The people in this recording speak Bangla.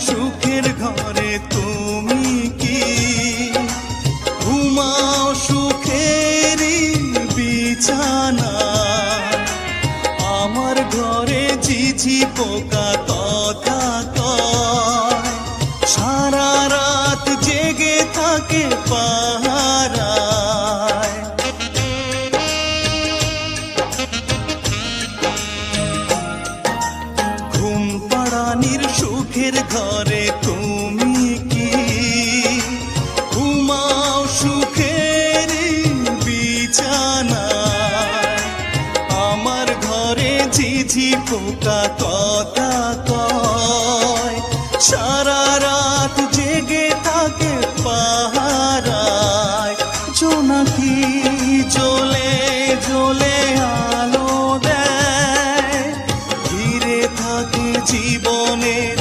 সুখের ঘরে তুমি কি? ঘুমাও সুখের বিছানা। আমার ঘরে ঝিঝি পোকা কথা সারা রাত জেগে থাকে পাহারায় সুখের ঘরে তুমি কি? ঘুমাও সুখের বিছানা আমার ঘরে ঝিঝি পোকা কথা কয়। সারা রাত জেগে থাকে পাহারায়। জোনাকি জ্বলে জ্বলে আলো দেয়। ঘিরে থাকে জীবনের